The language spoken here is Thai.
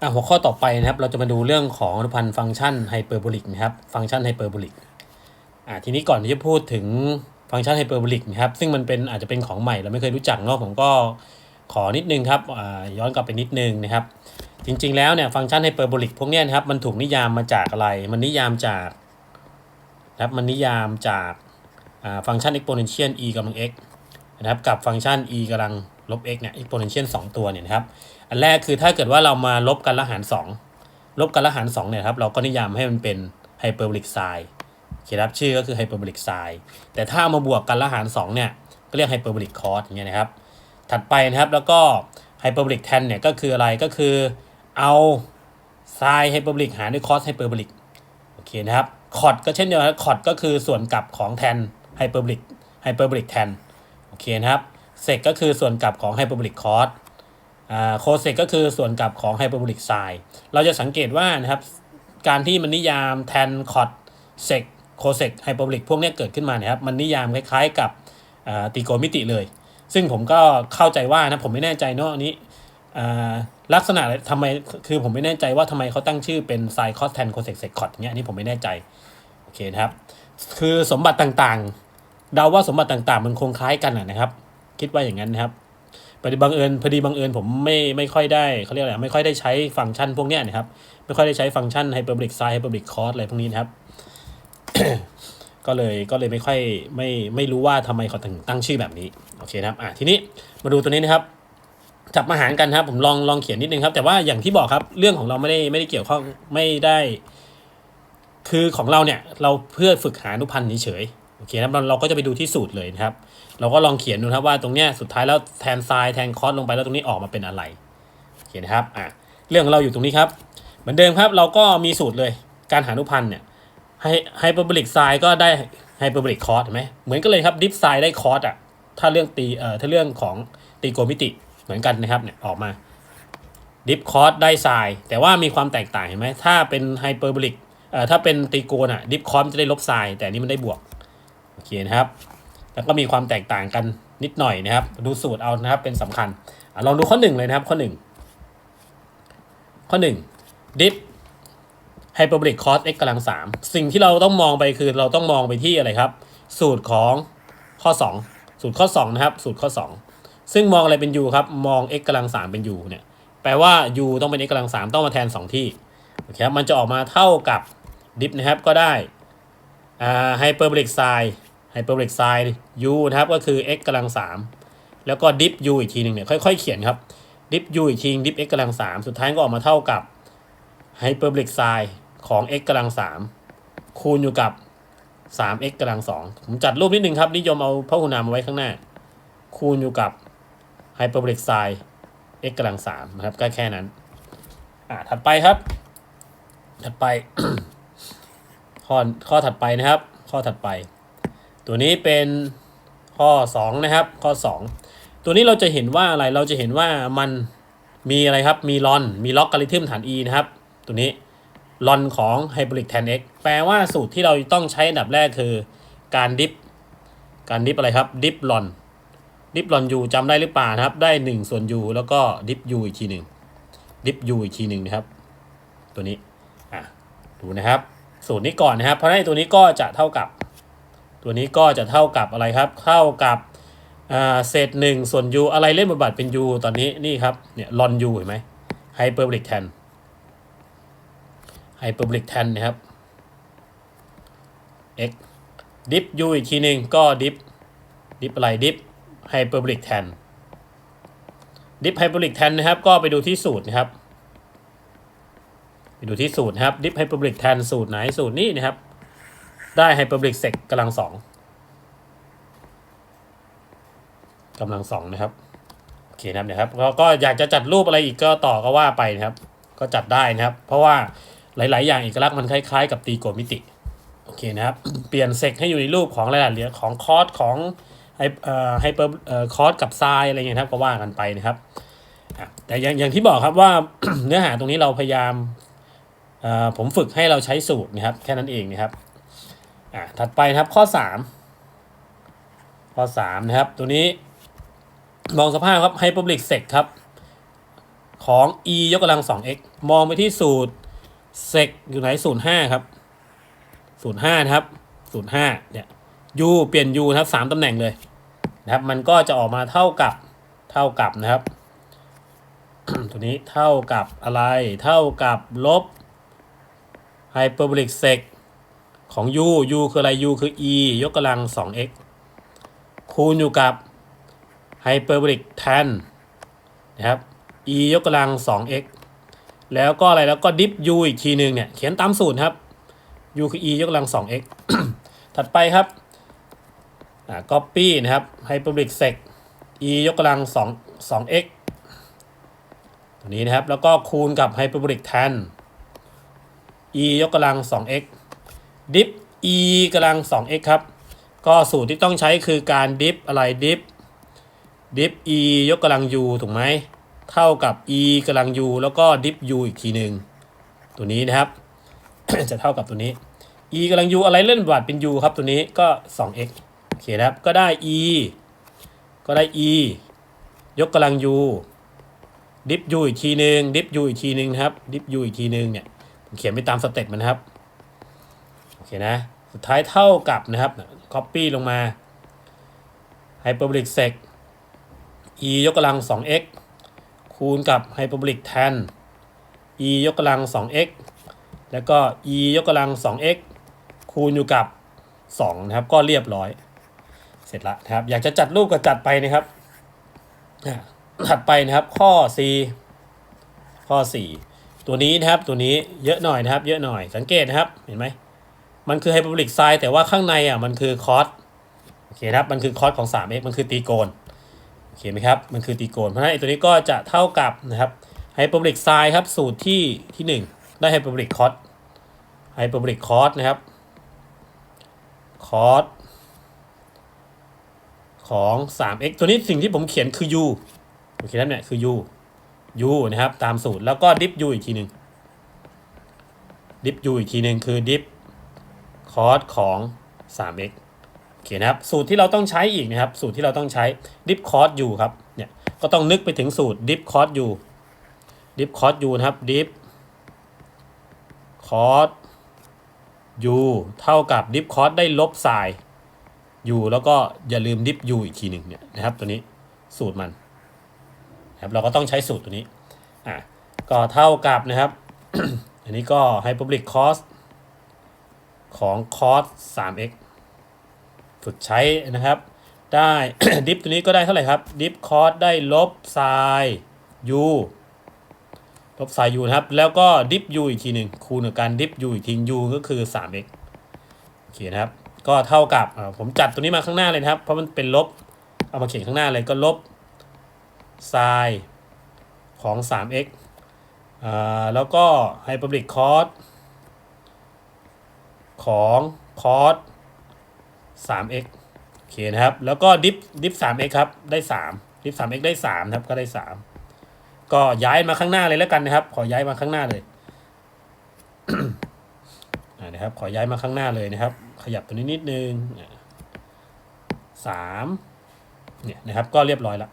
อะหัวข้อต่อไปนะครับ เราจะมาดูเรื่องของอนุพันธ์ฟังก์ชันไฮเปอร์โบลิกนะครับ ฟังก์ชันไฮเปอร์โบลิกอะทีนี้ก่อนที่จะพูดถึงฟังก์ชันไฮเปอร์โบลิกนะครับ ซึ่งมันเป็นอาจจะเป็นของใหม่เราไม่เคยรู้จักเนาะผมก็ขอนิดนึงครับอ่าย้อนกลับไปนิดนึงนะครับ จริงๆแล้วเนี่ยฟังก์ชันไฮเปอร์โบลิกพวกนี้นะครับมันถูกนิยามมาจากอะไร มันนิยามจากนะครับมันนิยามจากอ่าฟังก์ชัน exponential e กำลัง x นะครับกับฟังก์ชัน e กำลังลบ x เนี่ย exponential 2 ตัวเนี่ยนะครับ อันแรกคือถ้าเกิดว่าเรามาลบกันละหาร2ลบกันละหาร2เนี่ยครับเราก็นิยามให้มันเป็นไฮเปอร์โบลิกไซน์โอเคครับชื่อก็คือไฮเปอร์โบลิกไซน์แต่ถ้าามาบวกกันละหาร2เนี่ยก็เรียกไฮเปอร์โบลิกคอสอย่างเงี้ยนะครับ ถัดไปนะครับแล้วก็ไฮเปอร์โบลิกแทนเนี่ยก็คืออะไรก็คือเอาไซน์ไฮเปอร์โบลิกหารด้วยคอสไฮเปอร์โบลิกโอเคนะครับคอดก็เช่นเดียวกันคอดก็คือส่วนกลับของแทนไฮเปอร์โบลิกไฮเปอร์โบลิกแทนโอเคนะครับเซกก็คือส่วนกลับของไฮเปอร์โบลิกคอส โคเซกก็คือส่วนกลับของไฮเปอร์โบลิกไซน์เราจะสังเกตว่านะครับการที่มันนิยามแทนคอดเซกโคเซกไฮเปอร์โบลิกพวกนี้เกิดขึ้นมานะครับมันนิยามคล้ายๆกับตีโกณมิติเลย ซึ่งผมก็เข้าใจว่านะผมไม่แน่ใจเนาะอันนี้ลักษณะทำไมคือผมไม่แน่ใจว่าทำไมเขาตั้งชื่อเป็นไซคอสแทนโคเซกเซกคอดอย่างเงี้ยอันนี้ผมไม่แน่ใจโอเคนะครับคือสมบัติต่างๆเดาว่าสมบัติต่างๆ มันคงคล้ายกันนะครับ คิดว่าอย่างนั้นนะครับ พอดีบังเอิญพอดีบังเอิญผมไม่ไม่ค่อยได้เขาเรียกอะไรไม่ค่อยได้ใช้ฟังก์ชันพวกเนี้ยนะครับ ไม่ค่อยได้ใช้ฟังก์ชันไฮเปอร์บริกไซไฮเปอร์บริกคอร์สอะไรพวกนี้นะครับ ก็เลยก็เลยไม่ค่อยไม่ไม่รู้ว่าทำไมเขาถึงตั้งชื่อแบบนี้โอเคนะครับอะทีนี้มาดูตัวนี้นะครับจับมาหารกันครับผมลองลองเขียนนิดนึงครับ แต่ว่าอย่างที่บอกครับเรื่องของเราไม่ได้ไม่ได้เกี่ยวข้องไม่ได้ คือของเราเนี่ย เราเพื่อฝึกหาอนุพันธ์เฉย โอเคนะครับเราเราก็จะไปดูที่สูตรเลยนะครับ เราก็ลองเขียนดูครับว่าตรงเนี้ยสุดท้ายแล้วแทนไซน์แทนคอสลงไปแล้วตรงนี้ออกมาเป็นอะไรโอเคนะครับอะเรื่องของเราอยู่ตรงนี้ครับ เหมือนเดิมครับเราก็มีสูตรเลยการหาอนุพันธ์เนี่ยไฮไฮเปอร์โบลิกไซน์ก็ได้ไฮเปอร์โบลิกคอสเห็นไหมเหมือนกันเลยครับดิฟไซน์ได้คอสอะถ้าเรื่องตีเอ่อถ้าเรื่องของตีโกณมิติเหมือนกันนะครับเนี่ยออกมาดิฟคอสได้ไซน์แต่ว่ามีความแตกต่างเห็นไหมถ้าเป็นไฮเปอร์โบลิกเอ่อถ้าเป็นตีโกนอะดิฟคอสจะได้ลบไซน์แต่อันนี้มันได้บวก โอเคนะครับ แล้วก็มีความแตกต่างกันนิดหน่อยนะครับ ดูสูตรเอานะครับเป็นสำคัญอลองดูข้อหนึ่งเลยนะครับข้อหนึ่งข้อหนึ่ง dip hyperbolic cos x กำลังสามสิ่งที่เราต้องมองไปคือเราต้องมองไปที่อะไรครับ สูตรของข้อ 2 สูตรข้อ 2 นะครับ สูตรข้อ 2 ซึ่งมองอะไรเป็น u ครับ มอง x กำลังสามเป็น u เนี่ย แปลว่า u ต้องเป็น x กำลังสามต้องมาแทน 2 ที่ โอเคครับ มันจะออกมาเท่ากับ dip นะครับ ก็ได้อ่าไฮเปอร์บริกไซน์ u นะครับก็คือ x กำลังสามแล้วก็ดิฟ u อีกทีหนึ่งเนี่ยค่อยๆเขียนครับดิฟ u อีกทีดิฟ x กำลังสามสุดท้ายก็ออกมาเท่ากับไฮเปอร์บริกไซน์ของ x กำลังสามคูณอยู่กับ 3x กำลังสองผมจัดรูปนิดนึงครับ นิยมเอาพหุนามมาไว้ข้างหน้า คูณอยู่กับไฮเปอร์บริกไซน์ x กำลังสามนะครับก็แค่นั้น อ่าถัดไปครับ ถัดไปข้อข้อถัดไปนะครับ ข้อถัดไป ตัวนี้เป็นข้อ 2 นะครับ ข้อ 2 ตัวนี้เราจะเห็นว่าอะไรเราจะเห็นว่ามันมีอะไรครับ มีลอน มีล็อกการิทึมฐาน e นะครับ ตัวนี้ลอนของไฮบริกแทน x แปลว่าสูตรที่เราต้องใช้อันดับแรกคือการดิฟ การดิฟอะไรครับ ดิฟลอน ดิฟลอนยูจำได้หรือเปล่านะครับ ได้ 1 ส่วน u แล้วก็ดิฟ u อีกทีหนึ่งดิฟ u อีกทีหนึ่งนะครับ ตัวนี้ อะ ดูนะครับ สูตรนี้ก่อนนะครับ เพราะฉะนั้นตัวนี้ก็จะเท่ากับ ตัวนี้ก็จะเท่ากับอะไรครับ เท่ากับเศษหนึ่งส่วน u อะไรเล่นบทบาทเป็น u ตอนนี้นี่ครับเนี่ยลอน u เห็นไหมไฮเปอร์บริกแทนไฮเปอร์บริกแทนนะครับ x ดิฟ u อีกทีหนึ่งก็ดิฟดิฟอะไรดิฟไฮเปอร์บริกแทนดิฟไฮเปอร์บริกแทนนะครับก็ไปดูที่สูตรนะครับ ไปดูที่สูตรนะครับดิฟไฮเปอร์บริกแทนสูตรไหนสูตรนี้นะครับ ได้ไฮเปอร์บริกเซกกำลังสองกำลังสองนะครับโอเคนะครับนะครับก็ก็อยากจะจัดรูปอะไรอีกก็ต่อก็ว่าไปนะครับ ก็จัดได้นะครับ เพราะว่าหลาย ๆ อย่างเอกลักษณ์มันคล้าย ๆ กับตีโกณมิติโอเคนะครับ เปลี่ยนเซกให้อยู่ในรูปของอะไรละเหลือของคอร์สของไฮเอ่อไฮเปอร์เอ่อคอสกับไซน์อะไรเงี้ยครับก็ว่ากันไปนะครับแต่อย่างอย่างที่บอกครับว่าเนื้อหาตรงนี้เราพยายามผมฝึกให้เราใช้สูตรนะครับ แค่นั้นเองนะครับ อ่าถัดไปครับข้อ3ข้อ3นะครับ ตัวนี้มองสภาพครับไฮเปอร์บริกเซกครับ ของ e ยกกำลัง 2x มองไปที่สูตร sec อยู่ไหนศูนย์ห้าครับศูนย์ห้านะครับศูนย์ห้าเนี่ย u เปลี่ยน u นะครับสามตำแหน่งเลยนะครับ มันก็จะออกมาเท่ากับเท่ากับนะครับ ตัวนี้เท่ากับอะไร เท่ากับลบ hyperbolic sec ของ u u คืออะไร u คือ e ยกกำลัง 2x คูณอยู่กับ hyperbolic tan นะครับ e ยกกำลัง 2x แล้วก็อะไรแล้วก็ดิฟ u อีกทีหนึ่งเนี่ย เขียนตามสูตรครับ u คือ e ยกกำลัง 2x ถัดไปครับอ่า copy นะครับ hyperbolic sec e ยกกำลัง2 2x ตัวนี้นะครับ แล้วก็คูณกับ hyperbolic tan e ยกกำลัง 2x ดิฟ e กำลัง 2x ครับ ก็สูตรที่ต้องใช้คือการดิฟอะไรดิฟดิฟ e ยกกำลัง u ถูกไหม เท่ากับ e กำลัง u แล้วก็ดิฟ u อีกทีหนึ่งตัวนี้นะครับ จะเท่ากับตัวนี้ e กำลัง u อะไรเล่นบาทเป็น u ครับตัวนี้ก็ 2x โอเคนะครับ ก็ได้ e ก็ได้ e ยกกำลัง u ดิฟ u อีกทีหนึ่งดิฟ u อีกทีหนึ่งนะครับ ดิฟ u อีกทีหนึ่งเนี่ยเขียนไปตามสเต็ปมันครับ เคนะ สุดท้ายเท่ากับนะครับ copy ลงมา hyperbolic sec e ยกกำลัง 2x คูณกับ hyperbolic tan e ยกกำลัง 2x แล้วก็ e ยกกำลัง 2x คูณอยู่กับ 2 นะครับ ก็เรียบร้อย เสร็จละนะครับ อยากจะจัดรูปก็จัดไปนะครับ ถัดไปนะครับ ข้อ C ข้อ 4 ตัวนี้นะครับ ตัวนี้เยอะหน่อยนะครับ เยอะหน่อย สังเกตนะครับ เห็นไหม มันคือไฮเปอร์บริกไซน์แต่ว่าข้างในอะมันคือคอสโอเคครับมันคือคอสของ 3x มันคือตีโกนโอเคไหมครับมันคือตีโกนเพราะฉะนั้นไอ้ตัวนี้ก็จะเท่ากับนะครับไฮเปอร์บริกไซน์ครับสูตรที่ที่ 1 ได้ไฮเปอร์บริกคอสไฮเปอร์บริกคอสนะครับคอสของ 3x ตัวนี้สิ่งที่ผมเขียนคือ u โอเคครับเนี่ยคือ u u นะครับ ตามสูตรแล้วก็ดิฟ u อีกทีหนึ่งดิฟ u อีกทีหนึ่งคือดิฟ คอสของ 3x โอเคนะครับ สูตรที่เราต้องใช้อีกนะครับ สูตรที่เราต้องใช้ dip cos u ครับ เนี่ย ก็ต้องนึกไปถึงสูตร dip cos u dip cos u นะครับ dip cos u เท่ากับ dip cos ได้ลบ sin u แล้วก็อย่าลืม dip u อีกทีหนึ่งเนี่ยนะครับ ตัวนี้สูตรมันนะครับเราก็ต้องใช้สูตรตัวนี้อะก็เท่ากับนะครับ อันนี้ก็ hyperbolic cos ของ cos 3x ฝึกใช้นะครับ ได้ดิฟตัวนี้ก็ได้เท่าไหร่ครับ ดิฟ cos ได้ลบ sin u ลบ sin u นะครับ แล้วก็ดิฟ u อีกทีหนึ่งคูณกับการดิฟ u อีกที u ก็คือ 3x โอเคนะครับ ก็เท่ากับผมจัดตัวนี้มาข้างหน้าเลยนะครับ เพราะมันเป็นลบ เอามาเขียนข้างหน้าเลยก็ลบ sin ของ 3x อ่าแล้วก็ hyperbolic cos ของ cos 3x โอเคนะครับ แล้วก็ดิฟดิฟ 3x ครับ ได้3ดิฟ 3x ได้3ครับ ก็ได้ 3 ก็ย้ายมาข้างหน้าเลยแล้วกันนะครับ ขอย้ายมาข้างหน้าเลยนะครับ ขอย้ายมาข้างหน้าเลยนะครับ ขยับตัวนี้นิดนึงอ่าสามเนี่ยนะครับ ก็เรียบร้อยแล้ว